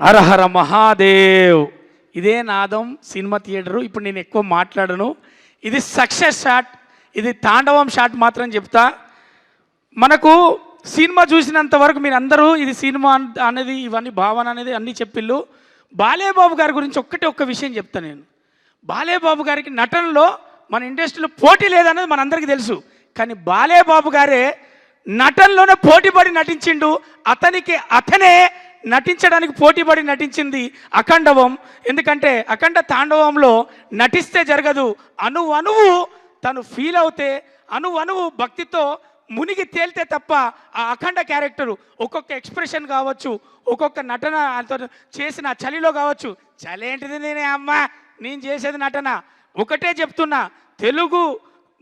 హరహర మహాదేవ్. ఇదే నాదం cinema theatre. ఇప్పుడు నేను ఎక్కువ మాట్లాడను. ఇది సక్సెస్ షాట్. ఇది తాండవం షాట్ మాత్రం చెప్తా. మనకు సినిమా చూసినంత వరకు మీరు అందరూ ఇది సినిమా అనేది ఇవన్నీ భావన అనేది అన్నీ చెప్పిళ్ళు. బాలేబాబు గారి గురించి ఒక్కటే ఒక్క విషయం చెప్తాను నేను. బాలేబాబు గారికి నటనలో మన ఇండస్ట్రీలో పోటీ లేదనేది మనందరికీ తెలుసు. కానీ బాలేబాబు గారే నటనలోనే పోటీపడి నటించిండు. అతనికి అతనే నటించడానికి పోటీపడి నటించింది అఖండవం. ఎందుకంటే అఖండ తాండవంలో నటిస్తే జరగదు. అణువు అణువు తను ఫీల్ అవుతే అణువు అణువు భక్తితో మునిగి తేలితే తప్ప ఆ అఖండ క్యారెక్టర్ ఒక్కొక్క ఎక్స్ప్రెషన్ కావచ్చు ఒక్కొక్క నటన చేసిన చలిలో కావచ్చు. చలి ఏంటిది నేనే అమ్మ? నేను చేసేది నటన. ఒకటే చెప్తున్నా తెలుగు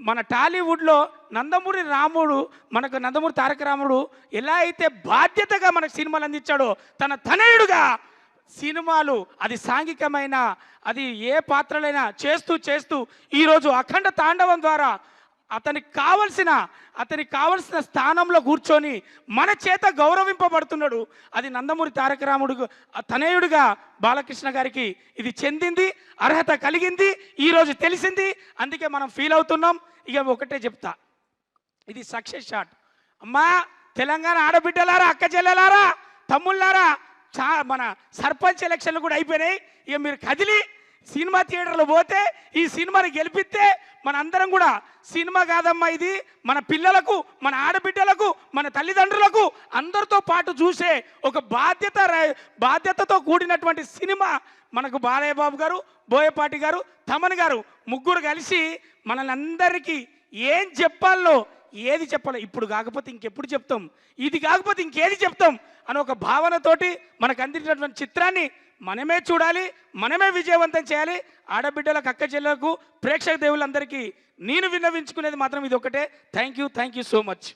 మన టాలీవుడ్లో నందమూరి రాముడు మనకు నందమూరి తారక రాముడు ఎలా అయితే బాధ్యతగా మనకు సినిమాలు అందించాడో తన తనయుడుగా సినిమాలు అది సాంఘికమైన అది ఏ పాత్రలైనా చేస్తూ చేస్తూ ఈరోజు అఖండ తాండవం ద్వారా అతనికి కావలసిన అతనికి కావలసిన స్థానంలో కూర్చొని మన చేత గౌరవింపబడుతున్నాడు. అది నందమూరి తారక రాముడు తనయుడిగా బాలకృష్ణ గారికి ఇది చెందింది అర్హత కలిగింది ఈరోజు తెలిసింది. అందుకే మనం ఫీల్ అవుతున్నాం. ఇక ఒకటే చెప్తా. ఇది సక్సెస్ షాట్ అమ్మా తెలంగాణ ఆడబిడ్డలారా అక్క చెల్లెలారా తమ్ముళ్ళారా? చా మన సర్పంచ్ ఎలక్షన్లు కూడా అయిపోయినాయి. ఇక మీరు కదిలి సినిమా థియేటర్లో పోతే ఈ సినిమాని గెలిపిస్తే మన అందరం కూడా సినిమా కాదమ్మా ఇది. మన పిల్లలకు మన ఆడబిడ్డలకు మన తల్లిదండ్రులకు అందరితో పాటు చూసే ఒక బాధ్యత బాధ్యతతో కూడినటువంటి సినిమా మనకు బాలయ్య బాబు గారు బోయపాటి గారు తమన్ గారు ముగ్గురు కలిసి మనల్ని అందరికీ ఏం చెప్పాలో ఏది చెప్పాలో ఇప్పుడు కాకపోతే ఇంకెప్పుడు చెప్తాం. ఇది కాకపోతే ఇంకేది చెప్తాం అని ఒక భావనతోటి మనకు అందించినటువంటి చిత్రాన్ని మనమే చూడాలి మనమే విజయవంతం చేయాలి. ఆడబిడ్డలకు అక్క చెల్లెలకు ప్రేక్షక దేవులందరికీ నేను విన్నవించుకునేది మాత్రం ఇది ఒకటే thank you thank you so much